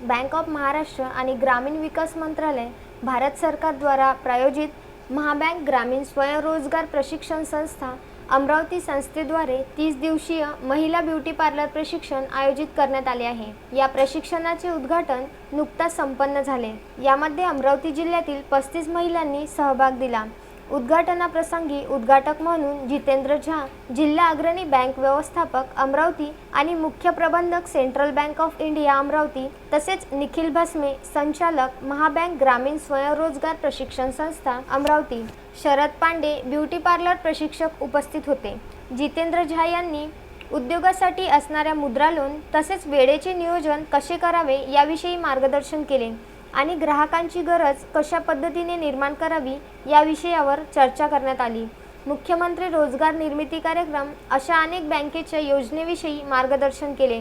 Bank of Maharashtra आणि ग्रामीण विकास मंत्रालय भारत सरकारद्वारा प्रायोजित महाबँक ग्रामीण स्वयंरोजगार प्रशिक्षण संस्था अमरावती संस्थेद्वारे तीस दिवसीय महिला ब्युटी पार्लर प्रशिक्षण आयोजित करण्यात आले आहे. या प्रशिक्षणाचे उद्घाटन नुकताच संपन्न झाले. यामध्ये अमरावती जिल्ह्यातील पस्तीस महिलांनी सहभाग दिला. उद्घाटनाप्रसंगी उद्घाटक म्हणून जितेंद्र झा जिल्हा अग्रणी बँक व्यवस्थापक अमरावती आणि मुख्य प्रबंधक central bank of India Amravati तसेच निखिल भस्मे संचालक महाबँक ग्रामीण स्वयंरोजगार प्रशिक्षण संस्था अमरावती. शरद पांडे ब्युटी पार्लर प्रशिक्षक उपस्थित होते. जितेंद्र झा यांनी उद्योगासाठी असणाऱ्या मुद्रा लोन तसेच वेळेचे नियोजन कसे करावे याविषयी मार्गदर्शन केले. आणि ग्राहकांची गरज कशा पद्धतीने निर्माण करावी या विषयावर चर्चा करण्यात आली. मुख्यमंत्री रोजगार निर्मिती कार्यक्रम अशा अनेक बँकेच्या योजनेविषयी मार्गदर्शन केले.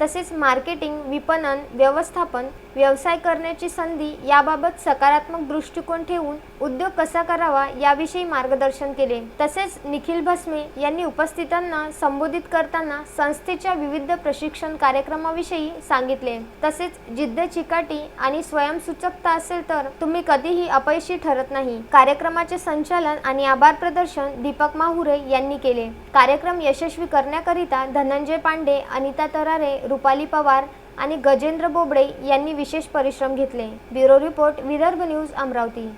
तसेच मार्केटिंग विपणन व्यवस्थापन व्यवसाय करण्याची संधी याबाबत सकारात्मक दृष्टिकोन ठेवून उद्योग कसा करावा याविषयी मार्गदर्शन केले. तसेच निखिल भस्मे यांनी उपस्थितांना संबोधित करताना संस्थेच्या विविध प्रशिक्षण कार्यक्रमाविषयी सांगितले. तसेच जिद्द चिकाटी आणि स्वयंसूचकता असेल तर तुम्ही कधीही अपयशी ठरत नाही. कार्यक्रमाचे संचालन आणि आभार प्रदर्शन दीपक माहुरे यांनी केले. कार्यक्रम यशस्वी करण्याकरिता धनंजय पांडे अनिता तरारे रुपाली पवार आणि गजेंद्र बोबडे यांनी विशेष परिश्रम घेतले. Bureau report Vidarbha news Amravati.